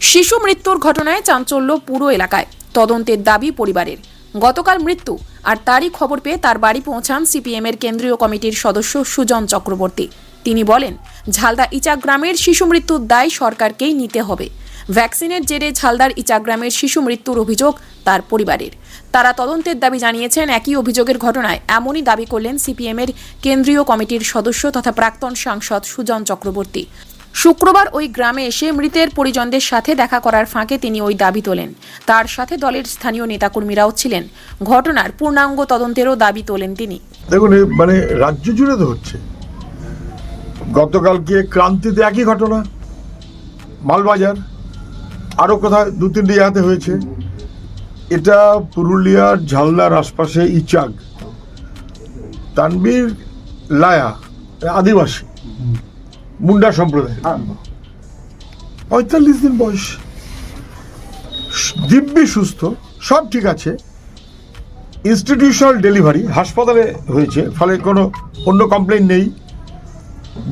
শিশু মৃত্যুর ঘটনায় চাঞ্চল্য পুরো এলাকায়। তদন্তের দাবি পরিবারের। গতকাল মৃত্যু, আর তারই খবর পেয়ে তার বাড়ি পৌঁছান সিপিএমের কেন্দ্রীয় কমিটির সদস্য সুজন চক্রবর্তী। তিনি বলেন, ঝালদা ইচা গ্রামের শিশু মৃত্যুর দায় সরকারকেই নিতে হবে। ভ্যাকসিনের জেরে ঝালদার ইচা গ্রামের শিশু মৃত্যুর অভিযোগ তার পরিবারের। তারা তদন্তের দাবি জানিয়েছেন, একই অভিযোগের ঘটনায় এমনই দাবি করলেন সিপিএমের কেন্দ্রীয় কমিটির সদস্য তথা প্রাক্তন সাংসদ সুজন চক্রবর্তী। শুক্রবার ওই গ্রামে এসে মৃতের পরিজনদের সাথে দেখা করার ফাঁকে তিনি ওই দাবি তোলেন। তার সাথে দলের স্থানীয় নেতাকর্মীরাও ছিলেন। ঘটনার পূর্ণাঙ্গ তদন্তেরও দাবি তোলেন তিনি। দেখুন মানে রাজ্য জুড়ে তো হচ্ছে। গতকালকে ক্রান্তিতে একই ঘটনা। মালবাজার আরও কোথায় দু তিনটি জায়গাতে হয়েছে। এটা পুরুলিয়ার ঝালদার আশপাশে ইচাগ। তানবীর লায়া, আদিবাসী। মুন্ডা সম্প্রদায়। পঁয়তাল্লিশ দিন বয়স। দিব্যি সুস্থ, সব ঠিক আছে। ইনস্টিটিউশনাল ডেলিভারি হাসপাতালে হয়েছে, ফলে কোনো অন্য কমপ্লেন নেই।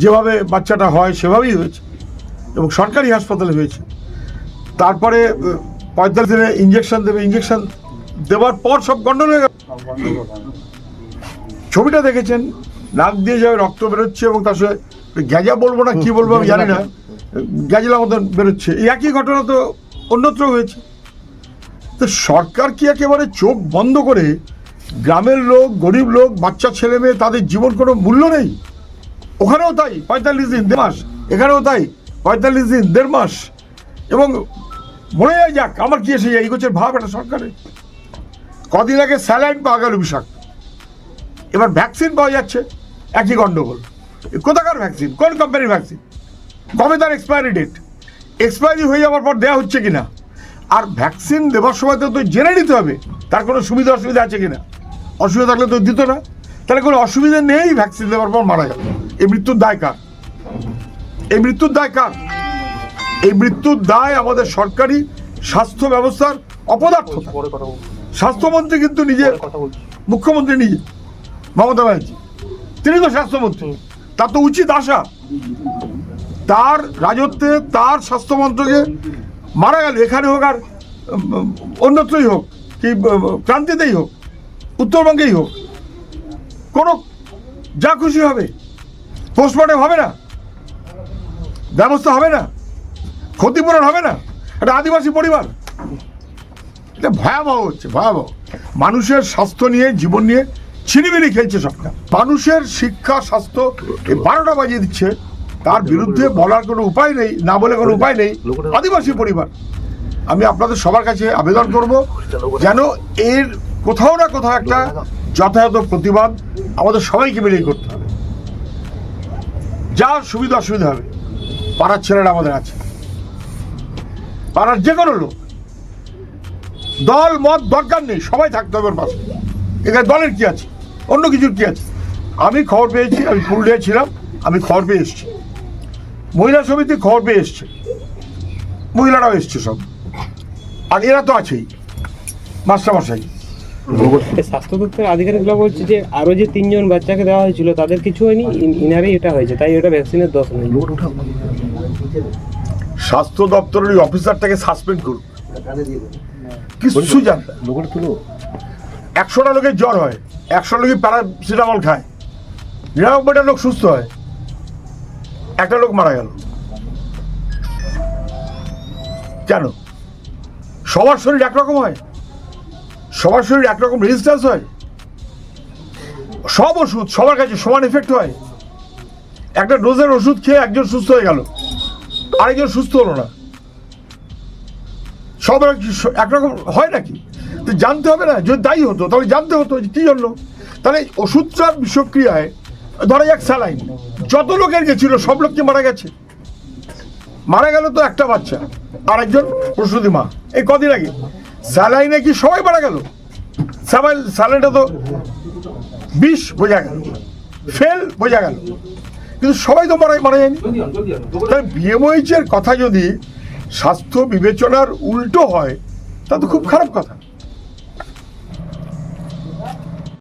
যেভাবে বাচ্চাটা হয়, সেভাবেই হয়েছে। এবং সরকারি হাসপাতালে হয়েছে। তারপরে পঁয়তাল্লিশ দিনে ইঞ্জেকশন দেবে ইঞ্জেকশন দেওয়ার পর সব গন্ডল হয়ে গেল। ছবিটা দেখেছেন, নাক দিয়ে যাবে রক্ত বেরোচ্ছে এবং তার সাথে গ্যাজা বলব না, কি বলব আমি জানি না। গ্যাজলা মতন বেরোচ্ছে। একই ঘটনা তো অন্যত্র হয়েছে। তো সরকার কি একেবারে চোখ বন্ধ করে গ্রামের লোক, গরিব লোক, বাচ্চা, ছেলে, মেয়ে, তাদের জীবন কোনো মূল্য নেই? ওখানেও তাই, পঁয়তাল্লিশ দিন, দেড় মাস। এখানেও তাই, পঁয়তাল্লিশ দিন, দেড় মাস। এবং মনে যায় যাক, আমার কি এসে যায় এই গোছের ভাব এটা সরকারের? কদিন আগে স্যালাইন পাওয়া গেল বিষাক্ত এবার ভ্যাকসিন পাওয়া যাচ্ছে। একই গন্ডগোল। এ কোথাকার ভ্যাকসিন কোন কোম্পানির ভ্যাকসিন কবে তার এক্সপায়ারি ডেট এক্সপায়ারি হয়ে যাওয়ার পর দেওয়া হচ্ছে কিনা? আর ভ্যাকসিন দেওয়ার সময় তো তো জেনে নিতে হবে তার কোনো সুবিধা অসুবিধা আছে কিনা? অসুবিধা থাকলে তো দিত না। তাহলে কোনো অসুবিধা নেই ভ্যাকসিন দেওয়ার পর মারা গেল এই মৃত্যুর দায় কার? এই মৃত্যুর দায় কার? এই মৃত্যুর দায় আমাদের সরকারি স্বাস্থ্য ব্যবস্থার অপদার্থতা স্বাস্থ্যমন্ত্রী কিন্তু নিজে মুখ্যমন্ত্রী নিজে মমতা ব্যানার্জি। তিনি তো স্বাস্থ্যমন্ত্রী। তার তো উচিত আশা। তার রাজত্বে, তার স্বাস্থ্যমন্ত্রকে মারা গেল। এখানে হোক আর অন্যত্রই হোক, কি ক্রান্তিতেই হোক, উত্তরবঙ্গেই হোক, কোনো, যা খুশি হবে পোস্টমর্টম হবে না, ব্যবস্থা হবে না, ক্ষতিপূরণ হবে না, একটা আদিবাসী পরিবার। এটা ভয়াবহ হচ্ছে, ভয়াবহ। মানুষের স্বাস্থ্য নিয়ে, জীবন নিয়ে ছিনিমিনি খেলছে সরকার মানুষের শিক্ষা, স্বাস্থ্য বারোটা বাজিয়ে দিচ্ছে। তার বিরুদ্ধে বলার কোনো উপায় নেই, না বলে কোনো উপায় নেই। আদিবাসী পরিবার। আমি আপনাদের সবার কাছে আবেদন করব যেন এর কোথাও না কোথাও একটা যথাযথ প্রতিবাদ আমাদের সবাইকে মিলেই করতে হবে। যা সুবিধা অসুবিধা হবে, পাড়ার ছেলেরা আমাদের আছে। পাড়ার যে কোনো লোক। দল, মত, দরকার নেই, সবাই থাকতে হবে ওর পাশে। এখানে দলের কি আছে? অন্য কিছুর কি আছে? আমি খবর পেয়েছি আমি পুরুলিয়ায় ছিলাম আমি খবর পেয়ে এসেছি। মহিলা সমিতি খবর পেয়ে এসছে। মহিলারাও এসছে সব। আর এরা তো আছেই। মাস্টারমশাই। স্বাস্থ্য দপ্তরের আধিকারিকরা বলছে যে আরও যে তিনজন বাচ্চাকে দেওয়া হয়েছিল তাদের কিছু হয়নি ইন- ইনারই এটা হয়েছে তাই এটা ভ্যাকসিনের দোষ নেই। স্বাস্থ্য দপ্তরের ওই অফিসারটাকে সাসপেন্ড করুন। কিছু জানতে। একশোটা লোকের জ্বর হয় একশো লোকই প্যারাসিটামল খায়। নিরানব্বইটা লোক সুস্থ হয়, একটা লোক মারা গেল। কেন? সবার শরীর একরকম হয়? সবার শরীর একরকম রেজিস্ট্যান্স হয়? সব ওষুধ সবার কাছে সমান এফেক্ট হয়। একটা ডোজের ওষুধ খেয়ে একজন সুস্থ হয়ে গেল, আরেকজন সুস্থ হলো না। সব এক- একরকম হয় নাকি? তো জানতে হবে না, যদি দায়ী হতো, তাহলে জানতে হতো যে কী জন্য। তাহলে ওষুধটার বিষক্রিয়ায় ধরা যাক স্যালাইন, যত লোকের গেছিল, সব লোককে মারা গেছে? মারা গেল তো একটা বাচ্চা আর একজন প্রসূতি মা। এই কদিন আগে। স্যালাইনে কি সবাই মারা গেল? স্যালাইন, স্যালাইনটা তো বিষ বোঝা গেল, ফেল বোঝা গেল। কিন্তু সবাই তো মারা মারা যায়নি। তাই বিএমওইচ কথা যদি স্বাস্থ্য বিবেচনার উল্টো হয়, তা তো খুব খারাপ কথা।